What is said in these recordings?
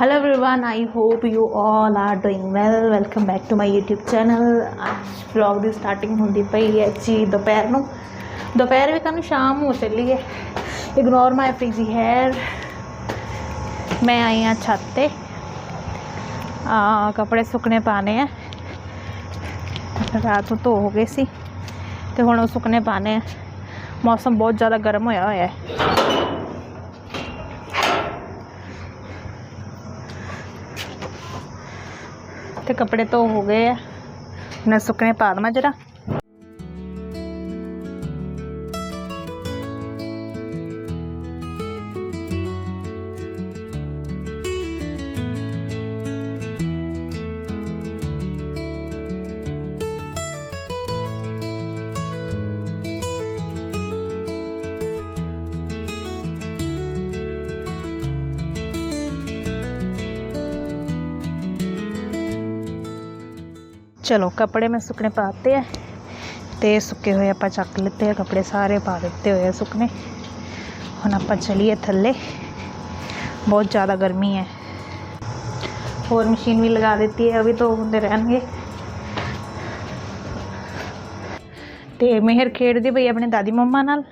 hello everyone, i hope you all are doing well. Welcome back to my youtube channel. ਅੱਜ vlog ਦੀ starting ਹੁੰਦੀ ਪਈ ਹੈ ਜੀ, ਦੁਪਹਿਰ ਨੂੰ। ਦੁਪਹਿਰ ਵੀ ਕਾਨੂੰ ਸ਼ਾਮ ਹੋ ਚੱਲੀ ਹੈ। ਇਗਨੋਰ ਮਾਈ ਫ੍ਰੀਜ਼ੀ ਹੈਅਰ ਮੈਂ ਆਈ ਹਾਂ ਛੱਤ ਤੇ। ਆ, ਕੱਪੜੇ ਸੁੱਕਣੇ ਪਾਣੇ ਆ। ਰਾਤ ਨੂੰ ਧੋ ਹੋ ਗਏ ਸੀ। ਤੇ ਹੁਣ ਉਹ ਸੁੱਕਣੇ ਪਾਣੇ ਆ। ਮੌਸਮ ਬਹੁਤ ਜ਼ਿਆਦਾ ਗਰਮ ਹੋਇਆ ਹੋਇਆ ਹੈ। ਤੇ ਕੱਪੜੇ ਧੋ ਹੋ ਗਏ ਆ। ਮੈਂ ਸੁੱਕਣੇ ਪਾ ਦਵਾਂ ਜਰਾ। ਚਲੋ, ਕੱਪੜੇ ਮੈਂ ਸੁੱਕਣੇ ਪਾਤੇ ਆ ਤੇ ਸੁੱਕੇ ਹੋਏ ਆਪਾਂ ਚੱਕ ਲਿੱਤੇ ਆ, ਕੱਪੜੇ ਸਾਰੇ ਪਾ ਦਿੱਤੇ ਹੋਏ ਆ ਸੁੱਕਣੇ। ਹੁਣ ਆਪਾਂ ਚਲੀਏ ਥੱਲੇ। ਬਹੁਤ ਜ਼ਿਆਦਾ ਗਰਮੀ ਹੈ। ਹੋਰ ਮਸ਼ੀਨ ਵੀ ਲਗਾ ਦਿੱਤੀ ਹੈ, ਉਹ ਵੀ ਧੋ ਹੁੰਦੇ ਰਹਿਣਗੇ। ਤੇ ਮਿਹਰ ਖੇਡਦੀ ਪਈ ਆਪਣੀ ਦਾਦੀ ਮੰਮਾ ਨਾਲ।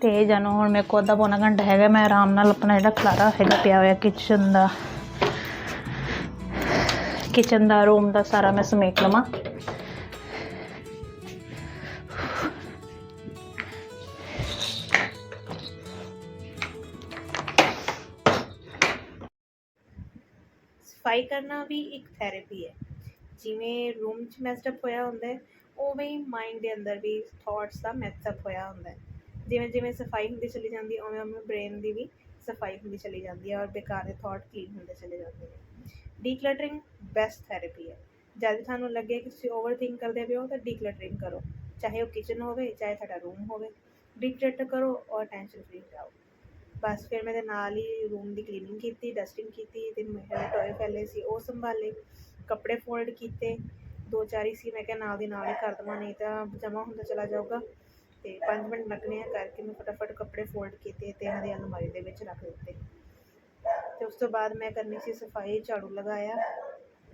ਤੇ ਜਾਨੋ, ਹੁਣ ਮੇਰੇ ਕੋਲ ਅੱਧਾ ਪੌਣਾ ਘੰਟਾ ਹੈਗਾ, ਮੈਂ ਆਰਾਮ ਨਾਲ ਆਪਣਾ ਜਿਹੜਾ ਖਲਾਰਾ ਹੈਗਾ ਪਿਆ ਹੋਇਆ ਕਿਚਨ ਦਾ। ਕਿਚਨ ਦਾ ਰੂਮ ਦਾ ਸਾਰਾ ਮੈਂ ਸਮੇਟ ਲਵਾਂ। ਸਫ਼ਾਈ ਕਰਨਾ ਵੀ ਇੱਕ ਥੈਰੇਪੀ ਹੈ। ਜਿਵੇਂ ਰੂਮ 'ਚ ਮੈਸਡ ਅਪ ਹੋਇਆ ਹੁੰਦਾ ਹੈ, ਉਵੇਂ ਹੀ ਮਾਈਂਡ ਦੇ ਅੰਦਰ ਵੀ ਥਾਟਸ ਦਾ ਮੈਸਡ ਅਪ ਹੋਇਆ ਹੁੰਦਾ ਹੈ। ਜਿਵੇਂ ਜਿਵੇਂ ਸਫ਼ਾਈ ਹੁੰਦੀ ਚਲੀ ਜਾਂਦੀ, ਉਵੇਂ ਉਵੇਂ ਬ੍ਰੇਨ ਦੀ ਵੀ ਸਫ਼ਾਈ ਹੁੰਦੀ ਚਲੀ ਜਾਂਦੀ ਹੈ ਔਰ ਬੇਕਾਰ ਦੇ ਥਾਟ ਕਲੀਨ ਹੁੰਦੇ ਚਲੇ ਜਾਂਦੇ ਨੇ। ਡੀਕਲਟਰਿੰਗ ਬੈਸਟ ਥੈਰੇਪੀ ਹੈ। ਜਦ ਵੀ ਤੁਹਾਨੂੰ ਲੱਗੇ ਕਿ ਤੁਸੀਂ ਓਵਰਥਿੰਕ ਕਰਦੇ ਪਏ ਹੋ, ਤਾਂ ਡੀਕਲਟਰਿੰਗ ਕਰੋ। ਚਾਹੇ ਉਹ ਕਿਚਨ ਹੋਵੇ, ਚਾਹੇ ਤੁਹਾਡਾ ਰੂਮ ਹੋਵੇ। ਡੀਕਲਟਰ ਕਰੋ ਔਰ ਟੈਨਸ਼ਨ ਫ੍ਰੀ ਜਾਓ ਬਸ ਫਿਰ ਮੈਂ ਇਹਦੇ ਨਾਲ ਹੀ ਰੂਮ ਦੀ ਕਲੀਨਿੰਗ ਕੀਤੀ ਡਸਟਿੰਗ ਕੀਤੀ, ਤੇ ਮੇਰੇ ਟੋਏ ਫੈਲੇ ਸੀ, ਉਹ ਸੰਭਾਲੇ। ਕੱਪੜੇ ਫੋਲਡ ਕੀਤੇ। ਦੋ ਚਾਰ ਹੀ ਸੀ, ਮੈਂ ਕਿਹਾ ਨਾਲ ਦੀ ਨਾਲ ਹੀ ਕਰ ਦੇਵਾਂ, ਨਹੀਂ ਤਾਂ ਜਮਾ ਹੁੰਦਾ ਚਲਾ ਜਾਊਗਾ। ਤੇ 5 ਮਿੰਟ ਲੱਗਣੇ ਆ ਕਰਕੇ ਮੈਂ ਫਟਾਫਟ ਕੱਪੜੇ ਫੋਲਡ ਕੀਤੇ ਤੇ ਇਹਨਾਂ ਦੀ ਅਲਮਾਰੀ ਦੇ ਵਿੱਚ ਰੱਖ ਦਿੱਤੇ। ਤੇ ਉਸ ਤੋਂ ਬਾਅਦ ਮੈਂ ਕਰਨੀ ਸੀ ਸਫ਼ਾਈ, ਝਾੜੂ ਲਗਾਇਆ।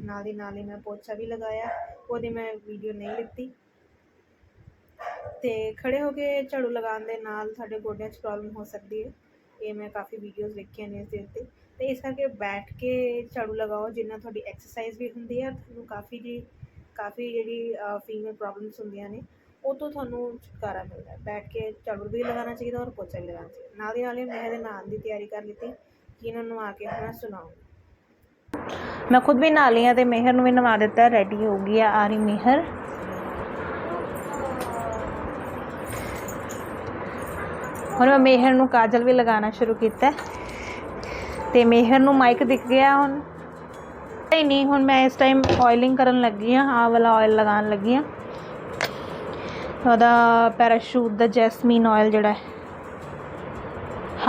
ਨਾਲ ਦੀ ਨਾਲ ਹੀ ਮੈਂ ਪੋਚਾ ਵੀ ਲਗਾਇਆ। ਉਹਦੀ ਮੈਂ ਵੀਡੀਓ ਨਹੀਂ ਲਿੱਤੀ। ਤੇ ਖੜੇ ਹੋ ਕੇ ਝਾੜੂ ਲਗਾਉਣ ਦੇ ਨਾਲ ਸਾਡੇ ਗੋਡਿਆਂ 'ਚ ਪ੍ਰੋਬਲਮ ਹੋ ਸਕਦੀ ਹੈ। ਇਹ ਮੈਂ ਕਾਫੀ ਵੀਡੀਓਜ਼ ਵੇਖੀਆਂ ਨੇ ਇਸ ਦੇ ਉੱਤੇ। ਤੇ ਇਸ ਕਰਕੇ ਬੈਠ ਕੇ ਝਾੜੂ ਲਗਾਓ, ਜਿੰਨਾ ਤੁਹਾਡੀ ਐਕਸਰਸਾਈਜ਼ ਵੀ ਹੁੰਦੀ ਹੈ, ਤੁਹਾਨੂੰ ਕਾਫੀ ਜੀ, ਕਾਫੀ ਜਿਹੜੀ ਫੀਮੇਲ ਪ੍ਰੋਬਲਮਸ ਹੁੰਦੀਆਂ ਨੇ, ਉਹ ਤੋਂ ਤੁਹਾਨੂੰ ਛੁਟਕਾਰਾ ਮਿਲਦਾ ਬੈਠ ਕੇ ਝਾੜੂ ਵੀ ਲਗਾਉਣਾ ਚਾਹੀਦਾ ਔਰ ਪੋਚਾ ਵੀ ਲਗਾਉਣਾ ਚਾਹੀਦਾ। ਨਾਲ ਦੀ ਨਾਲ ਹੀ ਮੈਂ ਇਹਦੇ ਨਹਾਉਣ ਦੀ ਤਿਆਰੀ ਕਰ ਲਿੱਤੀ। ਕਿ ਇਹਨਾਂ ਨੂੰ ਆ ਕੇ ਮੈਂ ਸੁਣਾਉਂਗੀ ਮੈਂ ਖੁਦ ਵੀ ਨਹਾ ਲਈ ਹਾਂ ਤੇ ਮਿਹਰ ਨੂੰ ਵੀ ਨਵਾ ਦਿੱਤਾ ਰੈਡੀ ਹੋ ਗਈ ਆ ਆ ਮਿਹਰ। ਹੁਣ ਮੈਂ ਮਿਹਰ ਨੂੰ ਕਾਜਲ ਵੀ ਲਗਾਉਣਾ ਸ਼ੁਰੂ ਕੀਤਾ। ਤੇ ਮਿਹਰ ਨੂੰ ਮਾਈਕ ਦਿਖ ਗਿਆ ਹੁਣ। ਨਹੀਂ ਨਹੀਂ, ਹੁਣ ਮੈਂ ਇਸ ਟਾਈਮ ਆਇਲਿੰਗ ਕਰਨ ਲੱਗੀ ਆ, ਆਹ ਵਾਲਾ ਆਇਲ ਲਗਾਉਣ ਲੱਗੀ ਆ। ਉਹਦਾ ਪੈਰਾਸ਼ੂਟ ਦਾ ਜੈਸਮੀਨ ਆਇਲ ਜਿਹੜਾ ਹੈ।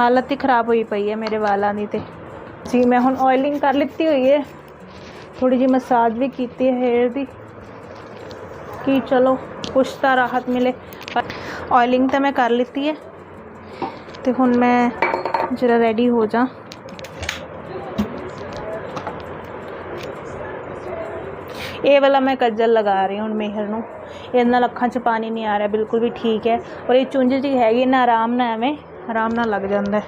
ਹਾਲਤ ਹੀ ਖਰਾਬ ਹੋਈ ਪਈ ਹੈ ਮੇਰੇ ਵਾਲਾਂ ਦੀ ਤੇ ਜੀ ਮੈਂ ਹੁਣ ਆਇਲਿੰਗ ਕਰ ਲਿੱਤੀ ਹੋਈ ਹੈ ਥੋੜੀ ਜਿਹੀ ਮਸਾਜ ਵੀ ਕੀਤੀ ਹੈ ਹੇਅਰ ਦੀ ਕਿ ਚਲੋ ਕੁਛ ਤਾਂ ਰਾਹਤ ਮਿਲੇ ਪਰ ਆਇਲਿੰਗ ਤਾਂ ਮੈਂ ਕਰ ਲਿੱਤੀ ਹੈ ਤੇ ਹੁਣ ਮੈਂ ਜਰਾ ਰੈਡੀ ਹੋ ਜਾ ਇਹ ਵਾਲਾ ਮੈਂ ਕੱਜਲ ਲਗਾ ਰਹੀ ਹਾਂ ਹੁਣ ਮਿਹਰ ਨੂੰ ਇਹਦੇ ਨਾਲ ਅੱਖਾਂ 'ਚ ਪਾਣੀ ਨਹੀਂ ਆ ਰਿਹਾ ਬਿਲਕੁਲ ਵੀ ਠੀਕ ਹੈ ਔਰ ਇਹ ਚੁੰਝ ਜੀ ਹੈਗੀ ਨਾ ਆਰਾਮ ਨਾਲ ਐਵੇਂ ਆਰਾਮ ਨਾਲ ਲੱਗ ਜਾਂਦਾ ਹੈ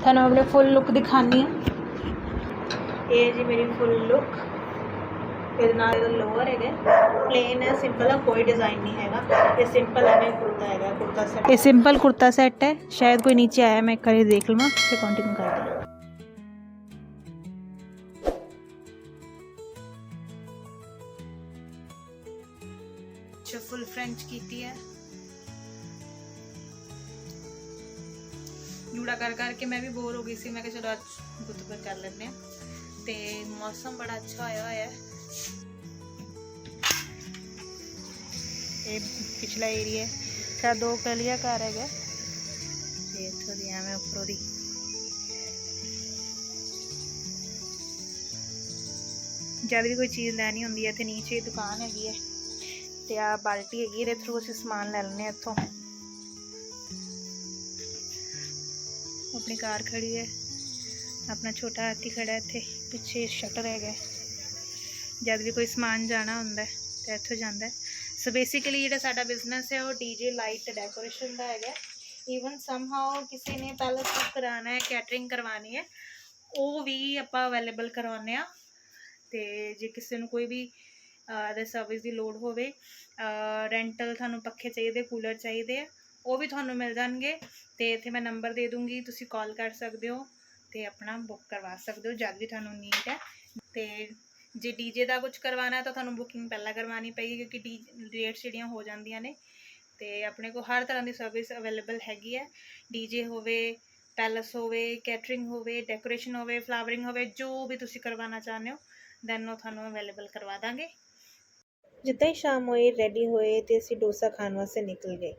ਤੁਹਾਨੂੰ ਆਪਣੇ ਫੁੱਲ ਲੁੱਕ ਦਿਖਾਣੀ ਆ ਇਹ ਜੀ ਮੇਰੀ ਫੁੱਲ ਲੁੱਕ ਇਹਦੇ ਨਾਲ ਇਹਦਾ ਲੋਅਰ ਹੈਗਾ ਪਲੇਨ ਹੈ ਸਿੰਪਲ ਹੈ ਕੋਈ ਡਿਜ਼ਾਈਨ ਨਹੀਂ ਹੈਗਾ ਇਹ ਸਿੰਪਲ ਐਵੇਂ ਕੁੜਤਾ ਹੈਗਾ ਕੁੜਤਾ ਸੈੱਟ ਇਹ ਸਿੰਪਲ ਕੁੜਤਾ ਸੈੱਟ ਹੈ ਸ਼ਾਇਦ ਕੋਈ ਨੀਚੇ ਆਇਆ ਮੈਂ ਕਰੇ ਦੇਖ ਲਵਾਂ ਫਿਰ ਕੰਟੀਨਿਊ ਕਰਦੇ ਹਾਂ ਅੱਛਾ ਫੁੱਲ ਫ੍ਰੈਂਚ ਕੀਤੀ ਜੂੜਾ ਕਰ ਕਰਕੇ ਮੈਂ ਵੀ ਬੋਰ ਹੋ ਗਈ ਸੀ। ਮੈਂ ਕਿਹਾ ਚਲੋ ਅੱਜ ਗੁੱਤਬਰ ਕਰ ਲੈਂਦੇ ਆ ਤੇ ਮੌਸਮ ਬੜਾ ਅੱਛਾ ਹੋਇਆ ਹੋਇਆ ਹੈ। ਇਹ ਪਿਛਲਾ ਏਰੀਆ ਸਾਡਾ ਦੋ ਕਲੀਆ ਘਰ ਹੈਗਾ। ਤੇ ਇੱਥੋਂ ਦੀ ਐਵੇਂ ਉੱਪਰੋਂ ਦੀ। ਜਦ ਵੀ ਕੋਈ ਚੀਜ਼ ਲੈਣੀ ਹੁੰਦੀ ਹੈ ਤੇ ਨੀਚੇ ਦੁਕਾਨ ਹੈਗੀ ਹੈ। ਤੇ ਆ ਬਾਲਟੀ ਹੈਗੀ ਇਹਦੇ ਥਰੂ ਅਸੀਂ ਸਮਾਨ ਲੈ ਲੈਂਦੇ ਹਾਂ ਇੱਥੋਂ। ਆਪਣੀ ਕਾਰ ਖੜੀ ਹੈ। ਆਪਣਾ ਛੋਟਾ ਹਾਥੀ ਖੜਾ ਇੱਥੇ, ਪਿੱਛੇ ਸ਼ਟਰ ਹੈਗਾ ਜਦ ਵੀ ਕੋਈ ਸਮਾਨ ਜਾਣਾ ਹੁੰਦਾ ਹੈ, ਤੇ ਇੱਥੋਂ ਜਾਂਦਾ ਸੋ ਬੇਸਿਕਲੀ ਜਿਹੜਾ ਸਾਡਾ ਬਿਜ਼ਨਸ ਹੈ, ਉਹ ਡੀਜੇ ਲਾਈਟ ਡੈਕੋਰੇਸ਼ਨ ਦਾ ਹੈਗਾ ਈਵਨ ਸਮਹਾਉ ਕਿਸੇ ਨੇ ਪਹਿਲਾਂ ਬੁੱਕ ਕਰਾਉਣਾ ਹੈ ਕੈਟਰਿੰਗ ਕਰਵਾਉਣੀ ਹੈ, ਉਹ ਵੀ ਆਪਾਂ ਅਵੇਲੇਬਲ ਕਰਵਾਉਂਦੇ ਆ ਤੇ ਜੇ ਕਿਸੇ ਨੂੰ ਕੋਈ ਵੀ ਦੇ ਸਰਵਿਸ ਦੀ ਲੋੜ ਹੋਵੇ ਰੈਂਟਲ ਤੁਹਾਨੂੰ ਪੱਖੇ ਚਾਹੀਦੇ ਕੂਲਰ ਚਾਹੀਦੇ ਆ ਉਹ ਵੀ ਤੁਹਾਨੂੰ ਮਿਲ ਜਾਣਗੇ ਤੇ ਇੱਥੇ ਮੈਂ ਨੰਬਰ ਦੇ ਦੂੰਗੀ, ਤੁਸੀਂ ਕਾਲ ਕਰ ਸਕਦੇ ਹੋ ਤੇ ਆਪਣਾ ਬੁੱਕ ਕਰਵਾ ਸਕਦੇ ਹੋ, ਜਦ ਵੀ ਤੁਹਾਨੂੰ ਨੀਡ ਹੈ। ਤੇ ਜੇ ਡੀਜੇ ਦਾ ਕੁਝ ਕਰਵਾਉਣਾ ਹੈ ਤਾਂ ਤੁਹਾਨੂੰ ਬੁਕਿੰਗ ਪਹਿਲਾਂ ਕਰਵਾਉਣੀ ਪਏਗੀ ਕਿਉਂਕਿ ਡੀ ਰੇਟਸ ਜਿਹੜੀਆਂ ਹੋ ਜਾਂਦੀਆਂ ਨੇ। ਤੇ ਆਪਣੇ ਕੋਲ ਹਰ ਤਰ੍ਹਾਂ ਦੀ ਸਰਵਿਸ ਅਵੇਲੇਬਲ ਹੈਗੀ ਹੈ। ਡੀਜੇ ਹੋਵੇ ਪੈਲਸ ਹੋਵੇ ਕੈਟਰਿੰਗ ਹੋਵੇ ਡੈਕੋਰੇਸ਼ਨ ਹੋਵੇ ਫਲਾਵਰਿੰਗ ਹੋਵੇ, ਜੋ ਵੀ ਤੁਸੀਂ ਕਰਵਾਉਣਾ ਚਾਹੁੰਦੇ ਹੋ ਦੈਨ ਉਹ ਤੁਹਾਨੂੰ ਅਵੇਲੇਬਲ ਕਰਵਾ ਦਾਂਗੇ। ਜਿੱਦਾਂ ਹੀ ਸ਼ਾਮ ਹੋਈ ਰੈਡੀ ਹੋਏ ਤੇ ਅਸੀਂ ਡੋਸਾ ਖਾਣ ਵਾਸਤੇ ਨਿਕਲ ਗਏ।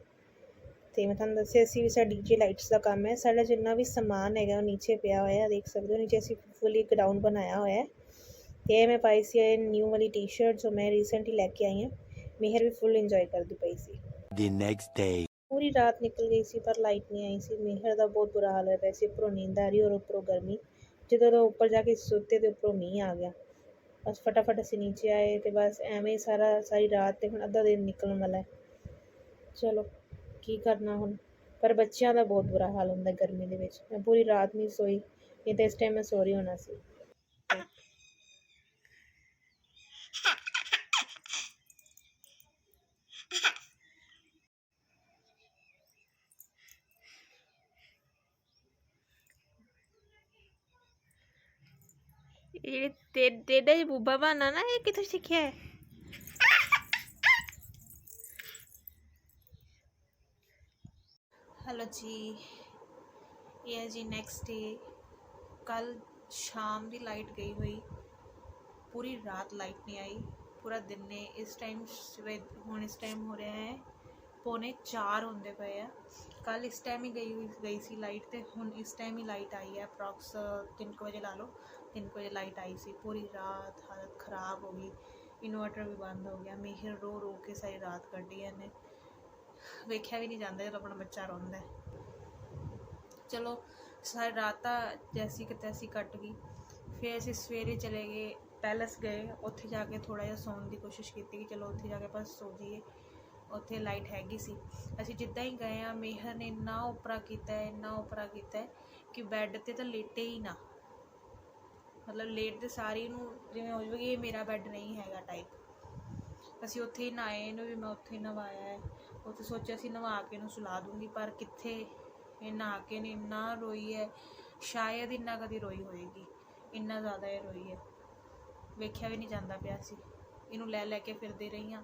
ਤੇ ਮੈਂ ਤੁਹਾਨੂੰ ਦੱਸਿਆ ਸੀ ਵੀ ਸਾਡਾ ਡੀਜੇ ਲਾਈਟਸ ਦਾ ਕੰਮ ਹੈ ਸਾਡਾ ਜਿੰਨਾ ਵੀ ਸਮਾਨ ਹੈਗਾ ਉਹ ਨੀਚੇ ਪਿਆ ਹੋਇਆ ਦੇਖ ਸਕਦੇ ਹੋ ਨੀਚੇ ਅਸੀਂ ਫੁੱਲੀ ਗਰਾਊਂਡ ਬਣਾਇਆ ਹੋਇਆ ਹੈ। ਤੇ ਇਹ ਮੈਂ ਪਾਈ ਸੀ ਇਹ ਨਿਊ ਵਾਲੀ ਟੀ-ਸ਼ਰਟ ਜੋ ਮੈਂ ਰੀਸੈਂਟਲੀ ਲੈ ਕੇ ਆਈ ਹਾਂ ਮਿਹਰ ਵੀ ਫੁੱਲ ਇੰਜੋਏ ਕਰਦੀ ਪਈ ਸੀ। The next day. ਪੂਰੀ ਰਾਤ ਨਿਕਲ ਗਈ ਸੀ ਪਰ ਲਾਈਟ ਨਹੀਂ ਆਈ ਸੀ ਮਿਹਰ ਦਾ ਬਹੁਤ ਬੁਰਾ ਹਾਲ ਹੋਇਆ ਪਿਆ ਸੀ ਉੱਪਰੋਂ ਨੀਂਦ ਆ ਰਹੀ ਔਰ ਉੱਪਰੋਂ ਗਰਮੀ। ਜਦੋਂ ਉਹ ਉੱਪਰ ਜਾ ਕੇ ਸੁੱਤੇ ਤੇ ਉੱਪਰੋਂ ਮੀਂਹ ਆ ਗਿਆ। ਬਸ ਫਟਾਫਟ ਅਸੀਂ ਨੀਚੇ ਆਏ ਤੇ ਬਸ ਐਵੇਂ ਹੀ ਸਾਰਾ ਸਾਰੀ ਰਾਤ ਤੇ ਹੁਣ ਅੱਧਾ ਦਿਨ ਨਿਕਲਣ ਵਾਲਾ ਹੈ। ਚਲੋ। ਕੀ ਕਰਨਾ ਹੁਣ? ਪਰ ਬੱਚਿਆਂ ਦਾ ਬਹੁਤ ਬੁਰਾ ਹਾਲ ਹੁੰਦਾ ਗਰਮੀ ਦੇ ਵਿੱਚ। ਮੈਂ ਪੂਰੀ ਰਾਤ ਨਹੀਂ ਸੋਈ, ਨਹੀਂ ਤਾਂ ਇਸ ਟਾਈਮ ਮੈਂ ਸੋ ਰਹੀ ਹੋਣਾ ਸੀ। ਇਹ ਤੇ ਤੇਡਾ ਬੂਬਾ ਬਾਨਾ ਨਾ, ਇਹ ਕਿੱਥੋਂ ਸਿੱਖਿਆ ਹੈ? ਜੀ। ਇਹ ਹੈ ਜੀ ਨੈਕਸਟ ਡੇ ਕੱਲ ਸ਼ਾਮ ਦੀ ਲਾਈਟ ਗਈ ਹੋਈ। ਪੂਰੀ ਰਾਤ ਲਾਈਟ ਨਹੀਂ ਆਈ। ਪੂਰਾ ਦਿਨ ਨੇ ਇਸ ਟਾਈਮ ਹੁਣ ਇਸ ਟਾਈਮ ਹੋ ਰਿਹਾ ਹੈ। ਪੌਣੇ 4 ਹੁੰਦੇ ਪਏ ਆ। ਕੱਲ ਇਸ ਟਾਈਮ ਹੀ ਗਈ ਹੋਈ, ਗਈ ਸੀ ਲਾਈਟ ਤੇ। ਹੁਣ ਇਸ ਟਾਈਮ ਹੀ ਲਾਈਟ ਆਈ ਹੈ। ਅਪਰੋਕਸ 3 ਵਜੇ ਲਾ ਲਓ। 3 ਵਜੇ ਲਾਈਟ ਆਈ ਸੀ। ਪੂਰੀ ਰਾਤ ਹਾਲਤ ਖਰਾਬ ਹੋ ਗਈ। ਇਨਵਰਟਰ ਵੀ ਬੰਦ ਹੋ ਗਿਆ। ਮਿਹਰ ਰੋ ਰੋ ਕੇ ਸਾਰੀ ਰਾਤ ਕੱਢੀ ਇਹਨੇ। ਵੇਖਿਆ ਵੀ ਨਹੀਂ ਜਾਂਦਾ ਜਦੋਂ ਆਪਣਾ ਬੱਚਾ ਰੋਂਦਾ ਚਲੋ, ਸਾਰੀ ਰਾਤ ਤਾਂ ਜੈਸੀ ਕਿ ਤੈਸੀ ਕੱਟ ਗਈ। ਫਿਰ ਅਸੀਂ ਸਵੇਰੇ ਚਲੇ ਗਏ, ਪੈਲਸ ਗਏ। ਉੱਥੇ ਜਾ ਕੇ ਥੋੜਾ ਜਿਹਾ ਸੌਣ ਦੀ ਕੋਸ਼ਿਸ਼ ਕੀਤੀ ਕਿ ਚਲੋ ਉੱਥੇ ਜਾ ਕੇ ਆਪਾਂ ਸੋ ਜਾਈਏ। ਉੱਥੇ ਲਾਈਟ ਹੈਗੀ ਸੀ। ਅਸੀਂ ਜਿੱਦਾਂ ਹੀ ਗਏ ਆ ਮਿਹਰ ਨੇ ਇੰਨਾ ਉਪਰਾ ਕੀਤਾ ਹੈ, ਇੰਨਾ ਉਪਰਾ ਕੀਤਾ ਹੈ ਕਿ ਬੈੱਡ ਤੇ ਤਾਂ ਲੇਟੇ ਹੀ ਨਾ। ਮਤਲਬ ਲੇਟ ਤੇ ਸਾਰੀ ਨੂੰ ਜਿਵੇਂ ਹੋ ਜਾਵੇ ਇਹ ਮੇਰਾ ਬੈੱਡ ਨਹੀਂ ਹੈਗਾ ਟਾਈਪ ਅਸੀਂ ਉੱਥੇ ਹੀ ਨਹਾਏ, ਇਹਨੂੰ ਵੀ ਮੈਂ ਉੱਥੇ ਹੀ ਨਵਾਇਆ ਹੈ। ਉੱਥੇ ਸੋਚਿਆ ਸੀ ਨਵਾ ਕੇ ਇਹਨੂੰ ਸੁਲਾ ਦੂੰਗੀ, ਪਰ ਕਿੱਥੇ? ਇਹ ਨਹਾ ਕੇ ਨੇ, ਇੰਨਾ ਰੋਈ ਹੈ ਸ਼ਾਇਦ ਇੰਨਾ ਕਦੀ ਰੋਈ ਹੋਏਗੀ। ਇੰਨਾ ਜ਼ਿਆਦਾ ਇਹ ਰੋਈ ਹੈ ਵੇਖਿਆ ਵੀ ਨਹੀਂ ਜਾਂਦਾ ਪਿਆ ਸੀ। ਇਹਨੂੰ ਲੈ ਲੈ ਕੇ ਫਿਰਦੇ ਰਹੀ ਹਾਂ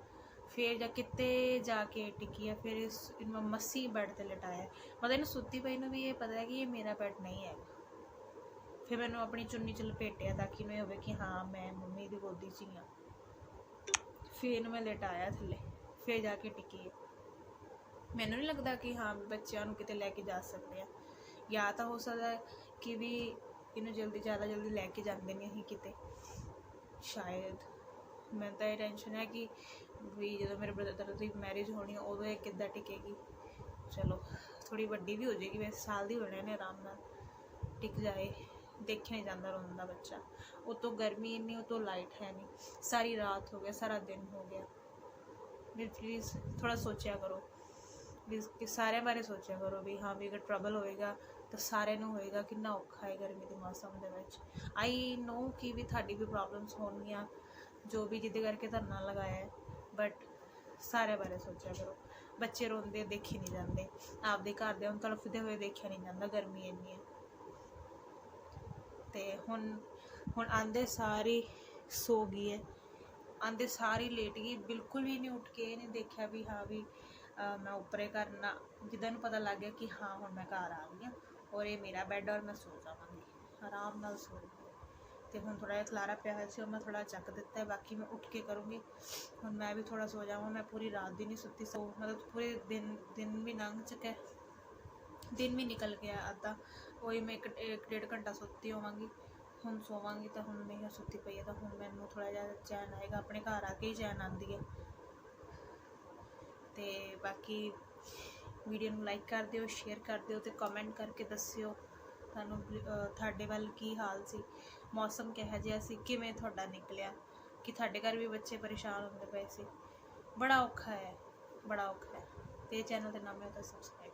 ਫਿਰ ਜਾ ਕਿਤੇ ਜਾ ਕੇ ਟਿਕੀ ਹੈ ਫਿਰ ਇਸ, ਇਹਨੂੰ ਮੱਸੀ ਬੈੱਡ ਤੇ ਲਟਾਇਆ। ਮਤਲਬ ਇਹਨੂੰ ਸੁੱਤੀ ਪਈ ਨੂੰ ਵੀ ਇਹ ਪਤਾ ਹੈ ਕਿ ਇਹ ਮੇਰਾ ਬੈੱਡ ਨਹੀਂ ਹੈ ਫਿਰ ਮੈਨੂੰ ਆਪਣੀ ਚੁੰਨੀ ਚ ਲਪੇਟਿਆ ਤਾਂ ਕਿ ਇਹਨੂੰ ਹੋਵੇ ਕਿ ਹਾਂ, ਮੈਂ ਮੰਮੀ ਦੀ ਗੋਦੀ 'ਚ ਹੀ ਹਾਂ ਫਿਰ ਇਹਨੂੰ ਮੈਂ ਲਟਾਇਆ ਥੱਲੇ। ਫਿਰ ਜਾ ਕੇ ਟਿਕੀ ਹੈ ਮੈਨੂੰ ਨਹੀਂ ਲੱਗਦਾ ਕਿ ਹਾਂ ਵੀ ਬੱਚਿਆਂ ਨੂੰ ਕਿਤੇ ਲੈ ਕੇ ਜਾ ਸਕਦੇ ਆ। ਜਾਂ ਤਾਂ ਹੋ ਸਕਦਾ ਕਿ ਵੀ ਇਹਨੂੰ ਜਲਦੀ, ਜ਼ਿਆਦਾ ਜਲਦੀ ਲੈ ਕੇ ਜਾਂਦੇ ਨਹੀਂ ਅਸੀਂ ਕਿਤੇ। ਸ਼ਾਇਦ। ਮੈਨੂੰ ਤਾਂ ਇਹ ਟੈਨਸ਼ਨ ਹੈ ਕਿ ਵੀ ਜਦੋਂ ਮੇਰੇ ਬ੍ਰਦਰ ਦੀ ਮੈਰਿਜ ਹੋਣੀ ਉਦੋਂ ਇਹ ਕਿੱਦਾਂ ਟਿਕੇਗੀ? ਚਲੋ ਥੋੜੀ ਵੱਡੀ ਵੀ ਹੋ ਜਾਏਗੀ, ਵੈਸੇ ਸਾਲ ਦੀ ਹੋਣੇ ਨੇ ਆਰਾਮ ਨਾਲ। ਟਿਕ ਜਾਏ। ਦੇਖਿਆ ਨਹੀਂ ਜਾਂਦਾ ਰੋਂਦਾ ਬੱਚਾ। ਉਤੋਂ ਗਰਮੀ ਇੰਨੀ, ਉਤੋਂ ਲਾਈਟ ਹੈ ਨਹੀਂ ਸਾਰੀ ਰਾਤ ਹੋ ਗਿਆ, ਸਾਰਾ ਦਿਨ ਹੋ ਗਿਆ। ਵੀ ਪਲੀਜ਼ ਥੋੜਾ ਸੋਚਿਆ ਕਰੋ। ਵੀ ਸਾਰਿਆਂ ਬਾਰੇ ਸੋਚਿਆ ਕਰੋ ਵੀ ਹਾਂ, ਵੀ ਅਗਰ ਟਰਬਲ ਹੋਏਗਾ ਤਾਂ ਸਾਰਿਆਂ ਨੂੰ ਹੋਏਗਾ, ਕਿੰਨਾ ਔਖਾ ਹੈ ਗਰਮੀ ਦੇ ਮੌਸਮ ਦੇ ਵਿੱਚ। ਆਈ ਨੋ ਕਿ ਵੀ ਤੁਹਾਡੀ ਵੀ ਪ੍ਰੋਬਲਮਸ ਹੋਣਗੀਆਂ, ਜੋ ਵੀ ਜਿਹਦੇ ਕਰਕੇ ਧਰਨਾ ਲਗਾਇਆ ਹੈ ਬਟ ਸਾਰਿਆਂ ਬਾਰੇ ਸੋਚਿਆ ਕਰੋ। ਬੱਚੇ ਰੋਂਦੇ, ਦੇਖੇ ਨਹੀਂ ਜਾਂਦੇ। ਆਪਦੇ ਘਰ ਦੇ ਹੁਣ ਤੜਫਦੇ ਹੋਏ ਦੇਖਿਆ ਨਹੀਂ ਜਾਂਦਾ, ਗਰਮੀ ਇੰਨੀ ਹੈ। ਤੇ ਹੁਣ ਹੁਣ ਆਂਦੇ ਸਾਰੀ ਸੋ ਗਈ ਹੈ। ਆਂਦੇ ਸਾਰੀ ਲੇਟ ਗਈ, ਬਿਲਕੁਲ ਵੀ ਨਹੀਂ ਉੱਠ ਕੇ ਇਹਨੇ ਦੇਖਿਆ ਵੀ ਹਾਂ ਵੀ ਮੈਂ ਉੱਪਰੇ ਕਰਨਾ ਜਿੱਦਾਂ ਨੂੰ ਪਤਾ ਲੱਗ ਗਿਆ ਕਿ ਹਾਂ, ਹੁਣ ਮੈਂ ਘਰ ਆ ਗਈ ਹਾਂ ਔਰ ਇਹ ਮੇਰਾ ਬੈੱਡ ਔਰ ਮੈਂ ਸੋ ਜਾਵਾਂਗੀ। ਆਰਾਮ ਨਾਲ ਸੋ ਜਾਵਾਂਗੀ। ਤੇ ਹੁਣ ਥੋੜਾ ਜਿਹਾ ਖਲਾਰਾ ਪਿਆ ਹੋਇਆ ਸੀ ਉਹ ਮੈਂ ਥੋੜਾ ਚੱਕ ਦਿੱਤਾ ਹੈ, ਬਾਕੀ ਮੈਂ ਉੱਠ ਕੇ ਕਰੂੰਗੀ। ਹੁਣ ਮੈਂ ਵੀ ਥੋੜਾ ਸੋ ਜਾਵਾਂ, ਮੈਂ ਪੂਰੀ ਰਾਤ ਦੀ ਨਹੀਂ ਸੁੱਤੀ, ਸੋ ਮਤਲਬ ਪੂਰੇ ਦਿਨ ਦਿਨ ਵੀ ਲੰਘ ਚੁੱਕਾ ਹੈ। ਦਿਨ ਵੀ ਨਿਕਲ ਗਿਆ ਅੱਧਾ, ਉਹੀ ਮੈਂ ਇੱਕ ਡੇਢ ਘੰਟਾ ਸੁੱਤੀ ਹੋਵਾਂਗੀ। ਹੁਣ ਸੋਵਾਂਗੀ ਤਾਂ ਹੁਣ ਨਹੀਂ ਸੁੱਤੀ ਪਈ ਹੈ, ਤਾਂ ਹੁਣ ਮੈਨੂੰ ਥੋੜਾ ਜਿਹਾ ਚੈਨ ਆਏਗਾ, ਆਪਣੇ ਘਰ ਆ ਕੇ ਹੀ ਚੈਨ ਆਉਂਦੀ ਹੈ। ਤੇ ਬਾਕੀ ਵੀਡੀਓ ਨੂੰ ਲਾਈਕ ਕਰ ਦਿਓ, ਸ਼ੇਅਰ ਕਰ ਦਿਓ ਤੇ ਕਮੈਂਟ ਕਰਕੇ ਦੱਸਿਓ ਤੁਹਾਨੂੰ ਤੁਹਾਡੇ ਵੱਲ ਕੀ ਹਾਲ ਸੀ, ਮੌਸਮ ਕਿਹੋ ਜਿਹਾ ਸੀ, ਕਿਵੇਂ ਤੁਹਾਡਾ ਨਿਕਲਿਆ, ਕਿ ਤੁਹਾਡੇ ਘਰ ਵੀ ਬੱਚੇ ਪਰੇਸ਼ਾਨ ਹੁੰਦੇ ਪਏ ਸੀ। ਬੜਾ ਔਖਾ ਹੈ, ਬੜਾ ਔਖਾ ਹੈ। ਤੇ ਚੈਨਲ ਦੇ ਨਾਮ ਹੈ ਤਾਂ ਸਬਸਕ੍ਰਾਈਬ